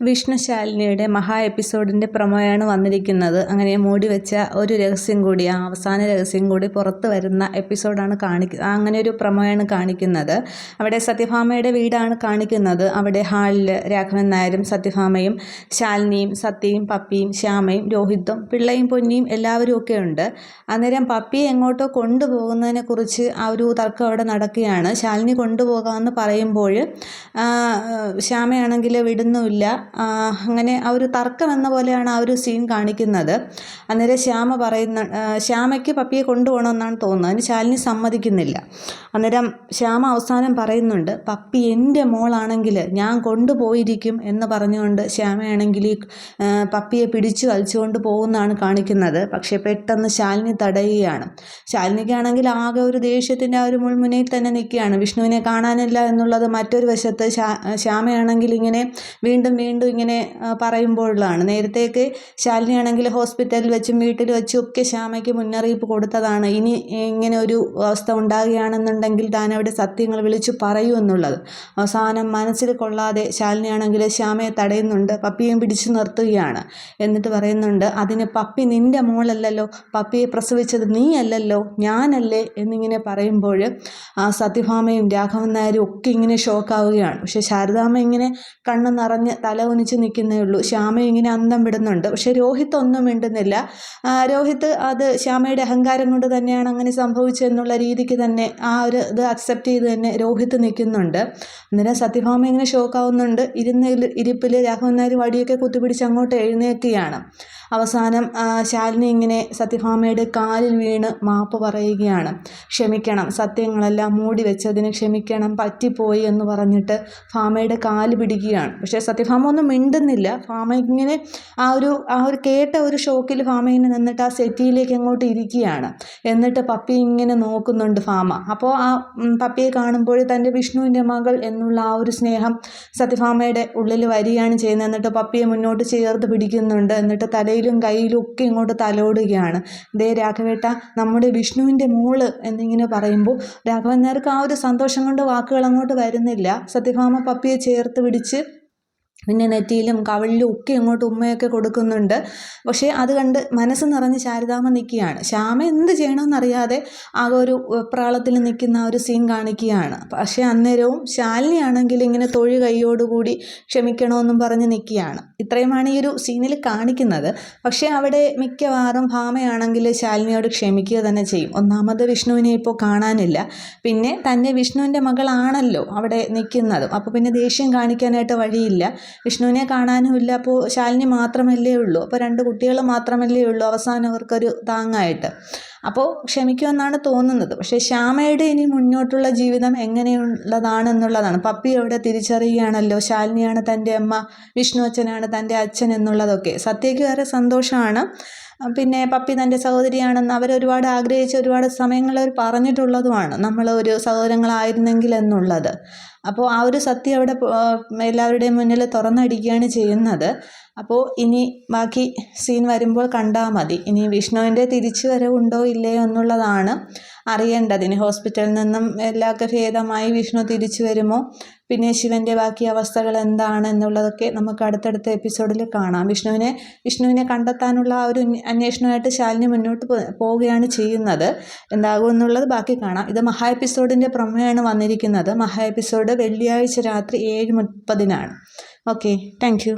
വിഷ്ണുശാലിനിയുടെ മഹാ എപ്പിസോഡിന്റെ പ്രൊമോയാണ് വന്നിരിക്കുന്നത്. അങ്ങനെ മൂടി വെച്ച ഒരു രഹസ്യം കൂടി ആ അവസാന രഹസ്യം കൂടി പുറത്ത് വരുന്ന എപ്പിസോഡാണ് കാണിക്ക അങ്ങനെ ഒരു പ്രൊമോയാണ് കാണിക്കുന്നത്. അവിടെ സത്യഭാമയുടെ വീടാണ് കാണിക്കുന്നത്. അവിടെ ഹാളിൽ രാഘവൻ നായരും സത്യഭാമയും ശാലിനിയും സത്യയും പപ്പിയും ശ്യാമയും രോഹിത്തും പിള്ളയും പൊന്നിയും എല്ലാവരും ഒക്കെ ഉണ്ട്. അന്നേരം പപ്പിയെ എങ്ങോട്ടോ കൊണ്ടുപോകുന്നതിനെക്കുറിച്ച് ആ ഒരു തർക്കം അവിടെ നടക്കുകയാണ്. ശാലിനി കൊണ്ടുപോകാമെന്ന് പറയുമ്പോൾ ശ്യാമയാണെങ്കിൽ വിടുന്നുമില്ല. അങ്ങനെ ആ ഒരു തർക്കം എന്ന പോലെയാണ് ആ ഒരു സീൻ കാണിക്കുന്നത്. അന്നേരം ശ്യാമ പറയുന്ന ശ്യാമയ്ക്ക് പപ്പിയെ കൊണ്ടുപോകണമെന്നാണ് തോന്നുന്നത്. അതിന് ശാലിനി സമ്മതിക്കുന്നില്ല. അന്നേരം ശ്യാമ അവസാനം പറയുന്നുണ്ട് പപ്പി എന്റെ മോളാണെങ്കിൽ ഞാൻ കൊണ്ടുപോയിരിക്കും എന്ന് പറഞ്ഞുകൊണ്ട് ശ്യാമയാണെങ്കിൽ ഈ പപ്പിയെ പിടിച്ചു വലിച്ചുകൊണ്ട് പോകുന്നതാണ് കാണിക്കുന്നത്. പക്ഷേ പെട്ടെന്ന് ശാലിനി തടയുകയാണ്. ശാലിനിക്കാണെങ്കിൽ ആകെ ഒരു ദേഷ്യത്തിന്റെ ആ ഒരു മുൾമുനയിൽ തന്നെ നിൽക്കുകയാണ്. വിഷ്ണുവിനെ കാണാനില്ല എന്നുള്ളത് മറ്റൊരു വശത്ത് ശ്യാമയാണെങ്കിൽ ഇങ്ങനെ വീണ്ടും വീണ്ടും വീണ്ടും ഇങ്ങനെ പറയുമ്പോഴുള്ളതാണ്. നേരത്തേക്ക് ശാലിനിയാണെങ്കിൽ ഹോസ്പിറ്റലിൽ വെച്ചും വീട്ടിൽ വെച്ചും ഒക്കെ ശ്യാമയ്ക്ക് മുന്നറിയിപ്പ് കൊടുത്തതാണ്. ഇനി ഇങ്ങനെ ഒരു അവസ്ഥ ഉണ്ടാകുകയാണെന്നുണ്ടെങ്കിൽ താൻ അവിടെ സത്യങ്ങൾ വിളിച്ചു പറയൂ എന്നുള്ളത്. അവസാനം മനസ്സിൽ കൊള്ളാതെ ശാലിനിയാണെങ്കിൽ ശ്യാമയെ തടയുന്നുണ്ട് പപ്പിയും പിടിച്ചു നിർത്തുകയാണ് എന്നിട്ട് പറയുന്നുണ്ട് അതിന് പപ്പി നിന്റെ മോളല്ലല്ലോ പപ്പിയെ പ്രസവിച്ചത് നീ അല്ലല്ലോ ഞാനല്ലേ എന്നിങ്ങനെ പറയുമ്പോൾ ആ സത്യഭാമയും രാഘവൻ നായരും ഒക്കെ ഇങ്ങനെ ഷോക്കാവുകയാണ് പക്ഷേ ശാരദാമ്മ ഇങ്ങനെ കണ്ണ് നിറഞ്ഞ് തല കുനിച്ച് നിൽക്കുന്നേ ഉള്ളൂ. ശ്യാമ ഇങ്ങനെ അന്തം വിടുന്നുണ്ട്. പക്ഷെ രോഹിത് ഒന്നും മിണ്ടുന്നില്ല രോഹിത് അത് ശ്യാമയുടെ അഹങ്കാരം കൊണ്ട് തന്നെയാണ് അങ്ങനെ സംഭവിച്ചതെന്നുള്ള രീതിക്ക് തന്നെ ആ ഒരു ഇത് അക്സെപ്റ്റ് ചെയ്ത് തന്നെ രോഹിത് നിൽക്കുന്നുണ്ട്. അന്നേരം സത്യഭാമ ഇങ്ങനെ ഷോക്കാവുന്നുണ്ട് ഇരുന്ന ഇരിപ്പിൽ രാഘവൻ നായർ വടിയൊക്കെ കുത്തിപ്പിടിച്ച് അങ്ങോട്ട് എഴുന്നേൽക്കുകയാണ്. അവസാനം ശാലിനി ഇങ്ങനെ സത്യഭാമയുടെ കാലിൽ വീണ് മാപ്പ് പറയുകയാണ്. ക്ഷമിക്കണം സത്യങ്ങളെല്ലാം മൂടി വെച്ചതിന് ക്ഷമിക്കണം പറ്റിപ്പോയി എന്ന് പറഞ്ഞിട്ട് ഭാമയുടെ കാൽ പിടിക്കുകയാണ്. പക്ഷേ സത്യഭാമ ഒന്നും മിണ്ടുന്നില്ല. ഫാമിങ്ങിന് ആ ഒരു ആ ഒരു കേട്ട ഒരു ഷോക്കിൽ ഫാമിങ്ങിന് നിന്നിട്ട് ആ സെറ്റിയിലേക്ക് അങ്ങോട്ട് ഇരിക്കുകയാണ്. എന്നിട്ട് പപ്പി ഇങ്ങനെ നോക്കുന്നുണ്ട് ഫാമ. അപ്പോൾ ആ പപ്പിയെ കാണുമ്പോൾ തന്റെ വിഷ്ണുവിന്റെ മകൾ എന്നുള്ള ആ ഒരു സ്നേഹം സത്യഭാമയുടെ ഉള്ളിൽ വരികയാണ് ചെയ്യുന്നത്. എന്നിട്ട് പപ്പിയെ മുന്നോട്ട് ചേർത്ത് പിടിക്കുന്നുണ്ട്. എന്നിട്ട് തലയിലും കയ്യിലും ഒക്കെ ഇങ്ങോട്ട് തലോടുകയാണ്. ദേ രാഘവേട്ട നമ്മുടെ വിഷ്ണുവിന്റെ മോൾ എന്നിങ്ങനെ പറയുമ്പോൾ രാഘവൻ നേർക്ക് ആ ഒരു സന്തോഷം കൊണ്ട് വാക്കുകൾ അങ്ങോട്ട് വരുന്നില്ല. സത്യഭാമ പപ്പിയെ ചേർത്ത് പിടിച്ച് പിന്നെ നെറ്റിയിലും കവളിലും ഒക്കെ ഇങ്ങോട്ട് ഉമ്മയൊക്കെ കൊടുക്കുന്നുണ്ട്. പക്ഷേ അത് കണ്ട് മനസ്സ് നിറഞ്ഞ് ശാരദാമ്മ നിൽക്കുകയാണ്. ശ്യാമ എന്ത് ചെയ്യണമെന്നറിയാതെ ആ ഒരു പ്രാളത്തിൽ നിൽക്കുന്ന ഒരു സീൻ കാണിക്കുകയാണ്. പക്ഷേ അന്നേരവും ശാലിനിയാണെങ്കിൽ ഇങ്ങനെ തൊഴി കൈയോടുകൂടി ക്ഷമിക്കണമെന്നും പറഞ്ഞ് നിൽക്കുകയാണ്. ഇത്രയുമാണ് ഈ ഒരു സീനിൽ കാണിക്കുന്നത്. പക്ഷേ അവിടെ മിക്കവാറും ഭാമയാണെങ്കിൽ ശാലിനിയോട് ക്ഷമിക്കുക തന്നെ ചെയ്യും. ഒന്നാമത് വിഷ്ണുവിനെ ഇപ്പോൾ കാണാനില്ല. പിന്നെ തന്നെ വിഷ്ണുവിന്റെ മകളാണല്ലോ അവിടെ നിൽക്കുന്നതും. അപ്പോൾ പിന്നെ ദേഷ്യം കാണിക്കാനായിട്ട് വഴിയില്ല. വിഷ്ണുവിനെ കാണാനുമില്ല അപ്പോൾ ശാലിനി മാത്രമല്ലേ ഉള്ളൂ. അപ്പോൾ രണ്ട് കുട്ടികൾ മാത്രമല്ലേ ഉള്ളൂ അവസാനം അവർക്കൊരു താങ്ങായിട്ട്. അപ്പോൾ ക്ഷമിക്കുമെന്നാണ് തോന്നുന്നത്. പക്ഷേ ശ്യാമയുടെ ഇനി മുന്നോട്ടുള്ള ജീവിതം എങ്ങനെയുള്ളതാണെന്നുള്ളതാണ്. പപ്പി അവിടെ തിരിച്ചറിയുകയാണല്ലോ. ശാലിനിയാണ് തന്റെ അമ്മ വിഷ്ണു അച്ഛനാണ് തന്റെ അച്ഛൻ എന്നുള്ളതൊക്കെ. സത്യയ്ക്ക് വേറെ സന്തോഷമാണ്. പിന്നെ പപ്പി തന്റെ സഹോദരിയാണെന്ന് അവരൊരുപാട് ആഗ്രഹിച്ച് ഒരുപാട് സമയങ്ങൾ അവർ പറഞ്ഞിട്ടുള്ളതുമാണ്. നമ്മൾ ഒരു സഹോദരങ്ങളായിരുന്നെങ്കിൽ എന്നുള്ളത്. അപ്പോൾ ആ ഒരു സത്യം അവിടെ എല്ലാവരുടെയും മുന്നിൽ തുറന്നടിക്കുകയാണ് ചെയ്യുന്നത്. അപ്പോൾ ഇനി ബാക്കി സീൻ വരുമ്പോൾ കണ്ടാൽ മതി. ഇനി വിഷ്ണുവിന്റെ തിരിച്ചു വരവുണ്ടോ ഇല്ലയോ എന്നുള്ളതാണ് അറിയേണ്ടത്. ഇനി ഹോസ്പിറ്റലിൽ നിന്നും എല്ലാവർക്കും ഭേദമായി വിഷ്ണു തിരിച്ചു വരുമോ? പിന്നെ ശിവന്റെ ബാക്കി അവസ്ഥകൾ എന്താണ് എന്നുള്ളതൊക്കെ നമുക്ക് അടുത്തടുത്ത എപ്പിസോഡിൽ കാണാം. വിഷ്ണുവിനെ വിഷ്ണുവിനെ കണ്ടെത്താനുള്ള ആ ഒരു അന്വേഷണമായിട്ട് ശാലിനി മുന്നോട്ട് പോവുകയാണ് ചെയ്യുന്നത്. എന്താകും എന്നുള്ളത് ബാക്കി കാണാം. ഇത് മഹാ എപ്പിസോഡിന്റെ പ്രമേയമാണ് വന്നിരിക്കുന്നത്. മഹാ എപ്പിസോഡ് വെള്ളിയാഴ്ച രാത്രി ഏഴ് മുപ്പതിനാണ്. Okay thank